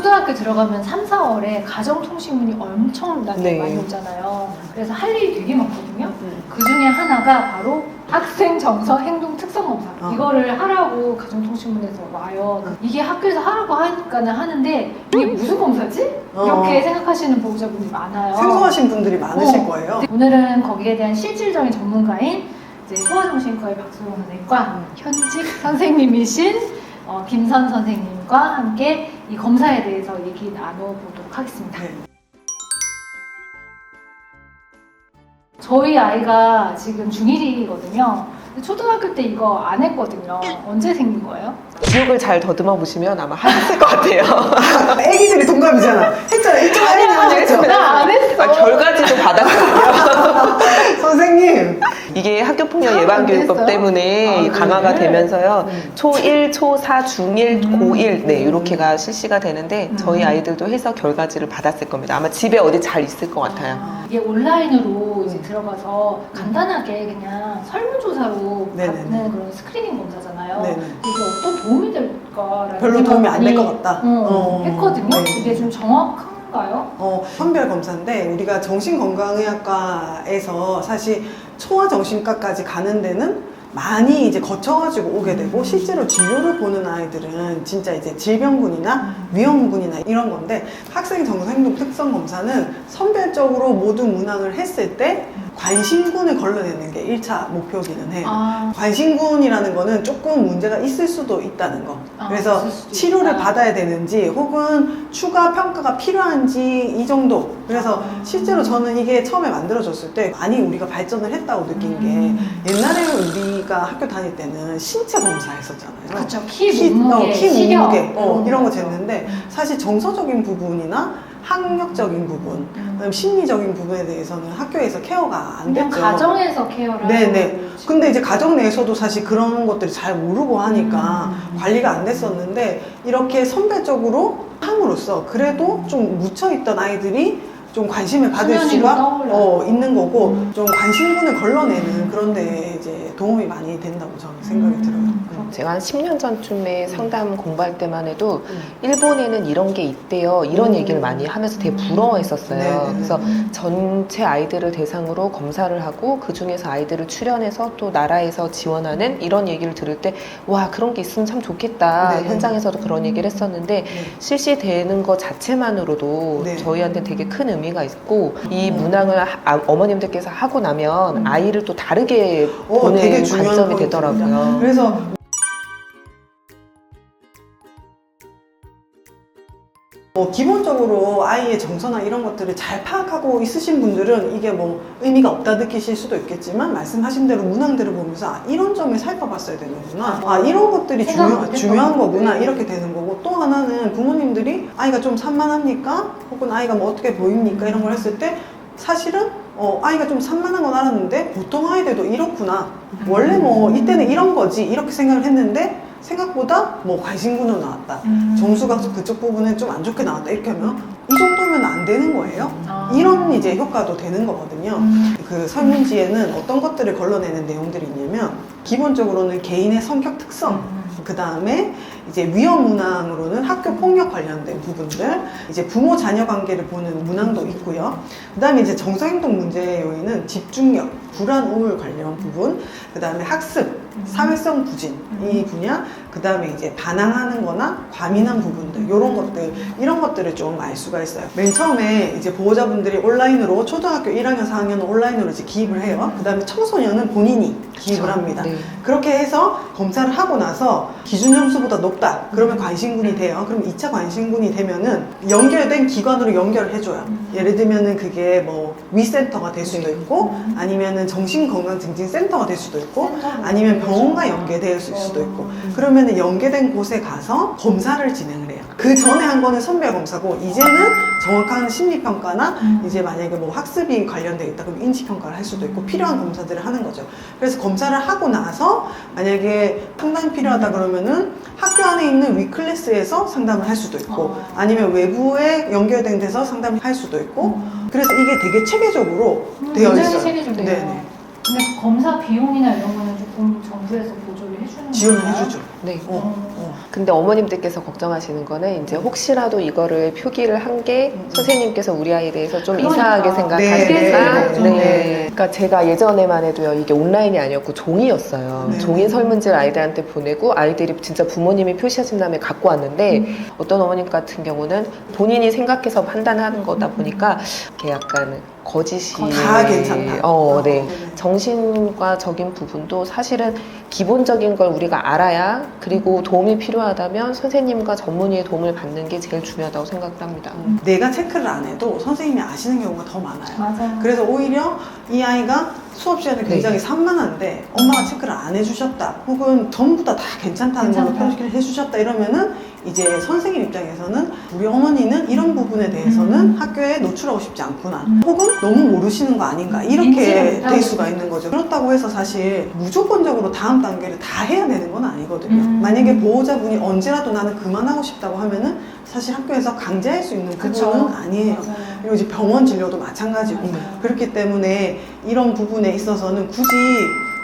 초등학교 들어가면 3, 4월에 가정통신문이 엄청나게 네. 많이 오잖아요. 그래서 할 일이 되게 많거든요. 음. 그 중에 하나가 바로 학생 정서 행동 특성 검사. 어. 이거를 하라고 가정통신문에서 와요. 이게 학교에서 하라고 하니까는 하는데 이게 무슨 검사지? 어. 이렇게 생각하시는 보호자분들이 많아요. 생소하신 분들이 많으실 어. 거예요. 오늘은 거기에 대한 실질적인 전문가인 이제 소아정신과의 박수영 선생님과 현직 선생님이신 어, 김선 선생님과 함께 이 검사에 대해서 얘기 나눠보도록 하겠습니다. 네. 저희 아이가 지금 중1이거든요. 초등학교 때 이거 안 했거든요. 언제 생긴 거예요? 기억을 잘 더듬어 보시면 아마 하셨을 것 같아요. 애기들이 동갑이잖아. 했잖아. 일찍 하냐 했죠. 나 안 했어. 아, 결과지도 받았거든요. 선생님. 이게 학교폭력 안 예방교육법 됐어요? 때문에 아, 강화가 그래? 되면서요. 음. 초1, 초4, 중1, 음. 고1 네 이렇게가 실시가 되는데 음. 저희 아이들도 해서 결과지를 받았을 겁니다. 아마 집에 어디 잘 있을 것 같아요. 아, 이게 온라인으로 이제 음. 들어가서 간단하게 그냥 설문조사로 네네네. 받는 그런 스크리닝 검사잖아요. 네네. 이게 어떤 도움이 될까라는 별로 도움이 안 될 것 같다. 어, 어. 했거든요. 네. 이게 좀 정확한가요? 어, 선별 검사인데 우리가 정신건강의학과에서 사실 초아 정신과까지 가는 데는 많이 이제 거쳐가지고 오게 되고 실제로 진료를 보는 아이들은 진짜 이제 질병군이나 위험군이나 이런 건데 학생 정서행동 특성 검사는 선별적으로 모든 문항을 했을 때 관심군을 걸러내는 게 1차 목표기는 해요. 아, 관심군이라는 거는 조금 문제가 있을 수도 있다는 거. 아, 그래서 치료를 있다. 받아야 되는지 혹은 추가 평가가 필요한지 이 정도. 그래서 아. 실제로 저는 이게 처음에 만들어졌을 때 많이 우리가 발전을 했다고 느낀 음. 게 옛날에 우리가 학교 다닐 때는 신체 검사 했었잖아요. 그쵸. 키, 키, 몸무게, 어, 키 몸무게 어, 이런 거. 쟀는데 음. 사실 정서적인 부분이나 학력적인 부분, 음. 심리적인 부분에 대해서는 학교에서 케어가 안 그냥 됐죠. 가정에서 케어를 네네. 하는 거지. 근데 이제 가정 내에서도 사실 그런 것들이 잘 모르고 하니까 음. 관리가 안 됐었는데 이렇게 선별적으로 함으로써 그래도 좀 묻혀있던 아이들이 좀 관심을 받을 수가. 어, 있는 거고 음. 좀 관심군을 걸러내는 그런 데 이제 도움이 많이 된다고 저는 생각이 음, 들어요. 그렇구나. 제가 한 10년 전쯤에 상담 공부할 때만 해도 음. 일본에는 이런 게 있대요. 이런 음. 얘기를 많이 하면서 되게 부러워했었어요. 네네네. 그래서 음. 전체 아이들을 대상으로 검사를 하고 그 중에서 아이들을 출연해서 또 나라에서 지원하는 이런 얘기를 들을 때 와 그런 게 있으면 참 좋겠다 네네. 현장에서도 그런 얘기를 했었는데 실시되는 것 자체만으로도 네. 저희한테 되게 큰 의미 가 있고 이 음. 문항을 하- 아, 어머님들께서 하고 나면 음. 아이를 또 다르게 어, 보는 되게 중요한 관점이 포인트입니다. 되더라고요. 그래서 뭐 기본적으로 아이의 정서나 이런 것들을 잘 파악하고 있으신 분들은 이게 뭐 의미가 없다 느끼실 수도 있겠지만 말씀하신 대로 문항들을 보면서 아, 이런 점을 살펴봤어야 되는구나. 아 이런 것들이 중요, 중요한 거구나. 이렇게 되는 거고 또 하나는 부모님들이 아이가 좀 산만합니까? 혹은 아이가 뭐 어떻게 보입니까? 이런 걸 했을 때 사실은 어, 아이가 좀 산만한 건 알았는데 보통 아이들도 이렇구나. 원래 뭐 이때는 이런 거지. 이렇게 생각을 했는데 생각보다 뭐 관심군으로 나왔다 음. 점수가 그쪽 부분에 좀 안 좋게 나왔다 이렇게 하면 이 정도면 안 되는 거예요 아. 이런 이제 효과도 되는 거거든요 음. 그 설문지에는 어떤 것들을 걸러내는 내용들이 있냐면 기본적으로는 개인의 성격 특성 음. 그 다음에 이제 위험 문항으로는 학교 폭력 관련된 부분들, 이제 부모 자녀 관계를 보는 문항도 있고요. 그 다음에 이제 정서 행동 문제 요인은 집중력, 불안, 우울 관련 부분, 그 다음에 학습, 사회성 부진 이 분야, 그 다음에 이제 반항하는 거나 과민한 부분들, 이런 것들, 이런 것들을 좀 알 수가 있어요. 맨 처음에 이제 보호자분들이 온라인으로 초등학교 1학년, 4학년은 온라인으로 이제 기입을 해요. 그 다음에 청소년은 본인이 기입을. 합니다. 네. 그렇게 해서 검사를 하고 나서 기준 점수보다 높다. 그러면 관심군이 돼요. 그럼 2차 관심군이 되면은 연결된 기관으로 연결을 해줘요. 예를 들면은 그게 뭐 위센터가 될 수도 네. 있고 아니면은 정신건강증진센터가 될 수도 있고 아니면 병원과 연계될 수도 있고 그러면은 연계된 곳에 가서 검사를 진행을. 그 전에 한 거는 선별 검사고 이제는 정확한 심리 평가나 음. 이제 만약에 뭐 학습이 관련돼 있다 그럼 인지 평가를 할 수도 있고 필요한 검사들을 하는 거죠. 그래서 검사를 하고 나서 만약에 상담이 필요하다 그러면은 학교 안에 있는 위클래스에서 상담을 할 수도 있고 어. 아니면 외부에 연결된 데서 상담을 할 수도 있고 그래서 이게 되게 체계적으로 음, 되어 굉장히 있어요. 체계적이네요. 네네. 근데 그 검사 비용이나 이런 거는 정부에서 보조를 해주는 지원을 건가요? 해주죠. 네. 어, 어. 근데 어머님들께서 걱정하시는 거는 이제 혹시라도 이거를 표기를 한게 음. 선생님께서 우리 아이에 대해서 좀 그러니까. 이상하게 네, 생각하실까? 네, 네. 네. 그러니까 제가 예전에만 해도요 이게 온라인이 아니었고 종이였어요. 네. 종이 설문지를 아이들한테 보내고 아이들이 진짜 부모님이 표시하신 다음에 갖고 왔는데 음. 어떤 어머님 같은 경우는 본인이 생각해서 판단하는 거다 보니까 이게 약간 거짓이 다 괜찮다. 어, 네. 네. 정신과적인 부분도 사실은 기본적인 걸 우리가 알아야 그리고 도움이 필요하다면 선생님과 전문의의 도움을 받는 게 제일 중요하다고 생각을 합니다. 내가 체크를 안 해도 선생님이 아시는 경우가 더 많아요. 맞아요. 그래서 오히려 이 아이가 수업 시간에 굉장히 산만한데 엄마가 체크를 안 해주셨다 혹은 전부 다 다 괜찮다는 걸로 괜찮다. 표시를 해주셨다 이러면은 이제 선생님 입장에서는 우리 어머니는 이런 부분에 대해서는 음. 학교에 노출하고 싶지 않구나 음. 혹은 너무 모르시는 거 아닌가 이렇게 될 수가. 있는 거죠 그렇다고 해서 사실 무조건적으로 다음 단계를 다 해야 되는 건 아니거든요 음. 만약에 보호자분이 언제라도 나는 그만하고 싶다고 하면은 사실 학교에서 강제할 수 있는 그쵸. 부분은 아니에요 맞아요. 그리고 이제 병원 진료도 마찬가지고 맞아요. 그렇기 때문에 이런 부분에 있어서는 굳이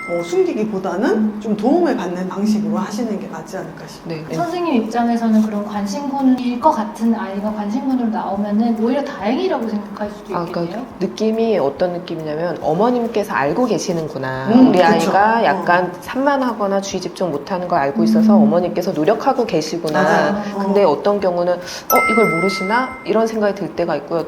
어, 숨기기보다는 좀 도움을 받는 방식으로 하시는 게 맞지 않을까 싶어요. 네. 선생님 입장에서는 그런 관심군일 것 같은 아이가 관심군으로 나오면은 오히려 다행이라고 생각할 수도 아, 있겠네요. 그러니까 느낌이 어떤 느낌이냐면 어머님께서 알고 계시는구나. 음, 우리 그쵸. 아이가 어. 약간 산만하거나 주의 집중 못하는 걸 알고 있어서 음. 어머님께서 노력하고 계시구나. 맞아요. 어. 근데 어 떤 경우는 어 이걸 모르시나 이런 생각이 들 때가 있고요.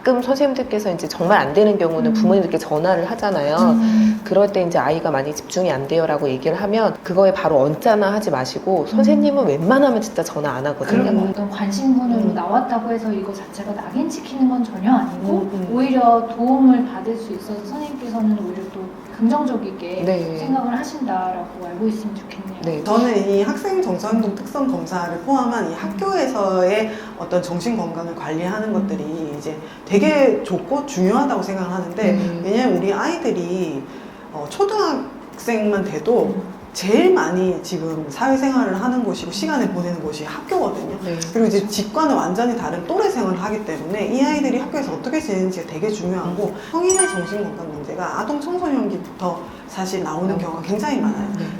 가끔 선생님들께서 이제 정말 안 되는 경우는 음. 부모님들께 전화를 하잖아요. 음. 그럴 때 이제 아이가 많이 집중이 안 돼요라고 얘기를 하면 그거에 바로 언짢아 하지 마시고 선생님은 웬만하면 진짜 전화 안 하거든요. 그리고 어떤 관심군으로 음. 나왔다고 해서 이거 자체가 낙인시키는 건 전혀 아니고 음, 음. 오히려 도움을 받을 수 있어서 선생님께서는 오히려 또 긍정적이게 네. 생각을 하신다라고 알고 있으면 좋겠네요. 네. 저는 이 학생 정서행동 특성 검사를 포함한 이 학교에서의 어떤 정신 건강을 관리하는 것들이 이제 되게 좋고 중요하다고 생각을 하는데 음. 왜냐면 우리 아이들이 어, 초등학생만 돼도 제일 많이 지금 사회생활을 하는 곳이고 시간을 보내는 곳이 학교거든요. 네. 그리고 이제 집과는 완전히 다른 또래 생활을 하기 때문에 이 아이들이 학교에서 어떻게 지내는지가 되게 중요하고 성인의 정신건강 문제가 아동 청소년기부터 사실 나오는 경우가 굉장히 많아요.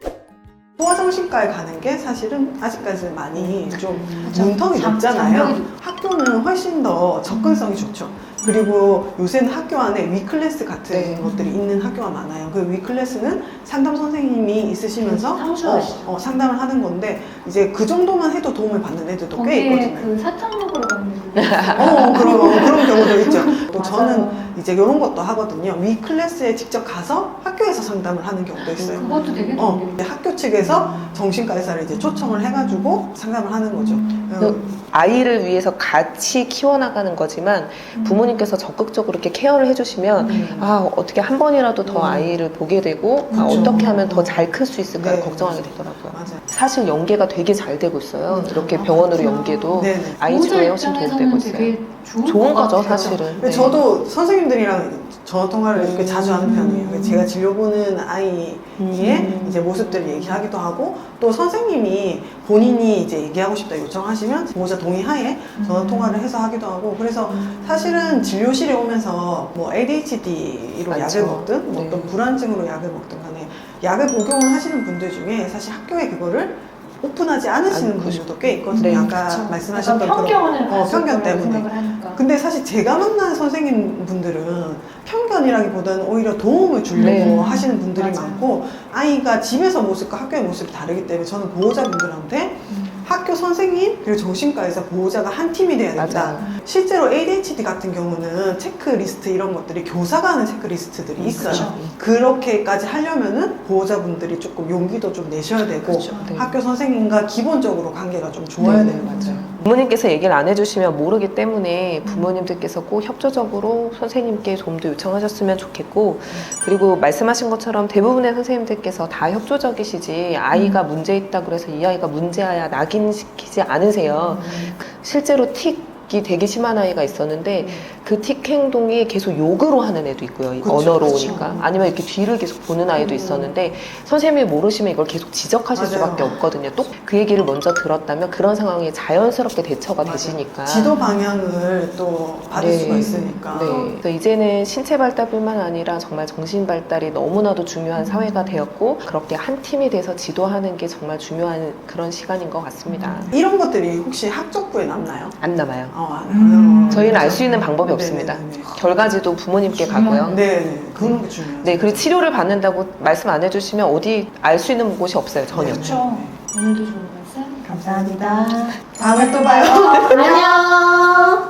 네. 소아정신과에 가는 게 사실은 아직까지 많이 좀. 문턱이 장- 높잖아요. 학교는 훨씬 더 접근성이 좋죠. 그리고 요새는 학교 안에 위클래스 같은 네. 것들이 있는 학교가 많아요. 그 위클래스는 상담 선생님이 있으시면서 사무실하시죠. 어, 어, 상담을 하는 건데 이제 그 정도만 해도 도움을 받는 애들도 꽤 거기에 있거든요. 그 사탕 먹으러 가는 어, 그런, 그런 경우도 있죠. 또. 저는 이제 이런 것도 하거든요. 위클래스에 직접 가서 학교 에서 상담을 하는 경우도 있어요. 그것도 되게 어, 이제 학교 측에서 정신과 의사를 이제 초청을 해가지고 상담을 하는 거죠. 음. 음, 아이를 위해서 같이 키워나가는 거지만 부모님께서 적극적으로 이렇게 케어를 해주시면 음. 아 어떻게 한 번이라도 더 음. 아이를 보게 되고 아, 그렇죠. 어떻게 하면 더 잘 클 수 있을까 네. 걱정하게 되더라고요. 맞아요. 사실 연계가 되게 잘 되고 있어요. 음. 이렇게 아, 병원으로 그렇구나. 연계도 네네. 아이 보호자 치료에 훨씬 도움되고 입장에서는 있어요. 되게 좋은, 것 거죠 같아요. 사실은. 근데 네. 저도 선생님들이랑 전화 통화를 이렇게 음. 자주 하는 편이에요. 음. 제가 진료 보는 아이의 음. 이제 모습들을 얘기하기도 하고 또 선생님이 본인이 이제 얘기하고 싶다 요청하시면 보호자 동의하에 전화 통화를 해서 하기도 하고 그래서 음. 사실은 진료실에 오면서 뭐 ADHD로 많죠. 약을 먹든 뭐 네. 어떤 불안증으로 약을 먹든 간에 약을 복용을 하시는 분들 중에 사실 학교에 그거를 오픈하지 않으시는 않고 분들도 꽤 있거든요. 네. 아까 그쵸. 말씀하셨던 약간 편견을 그런 어, 편견 때문에. 근데 사실 제가 만난 선생님 분들은 편견이라기보다는 오히려 도움을 주려고 네. 하시는 분들이 맞아요. 많고 아이가 집에서 모습과 학교의 모습이 다르기 때문에 저는 보호자분들한테 음. 학교 선생님 그리고 정신과에서 보호자가 한 팀이 돼야 된다. 맞아요. 실제로 ADHD 같은 경우는 체크리스트 이런 것들이 교사가 하는 체크리스트들이 있어요. 그쵸. 그렇게까지 하려면은 보호자분들이 조금 용기도 좀 내셔야 되고 그쵸. 네. 학교 선생님과 기본적으로 관계가 좀 좋아야 네, 되는 거죠. 맞아요. 부모님께서 얘기를 안 해주시면 모르기 때문에 부모님들께서 꼭 협조적으로 선생님께 도움도 요청하셨으면 좋겠고 그리고 말씀하신 것처럼 대부분의 선생님들께서 다 협조적이시지 아이가 문제 있다 그래서 이 아이가 문제아야 낙인시키지 않으세요. 실제로 틱이 되게 심한 아이가 있었는데 그 틱 행동이 계속 욕으로 하는 애도 있고요. 이 그쵸, 언어로 그쵸. 오니까. 아니면 이렇게 뒤를 계속 보는 아이도 음. 있었는데 선생님이 모르시면 이걸 계속 지적하실 맞아요. 수밖에 없거든요. 또 그 얘기를 먼저 들었다면 그런 상황에 자연스럽게 대처가 맞아요. 되시니까. 지도 방향을 또 받을 네. 수가 있으니까. 네. 그래서 이제는 신체 발달뿐만 아니라 정말 정신 발달이 너무나도 중요한 사회가 되었고 그렇게 한 팀이 돼서 지도하는 게 정말 중요한 그런 시간인 것 같습니다. 이런 것들이 혹시 학적부에 남나요? 안 남아요. 어, 안 음. 저희는 알 수 있는 방법이 없습니다. 네네네. 결과지도 부모님께 가고요. 네, 네. 그런 게 중요해요. 네, 그리고 치료를 받는다고 말씀 안 해주시면 어디 알 수 있는 곳이 없어요, 전혀. 네. 그렇죠. 오늘도 좋은 말씀 감사합니다. 다음에 또 봐요. 안녕.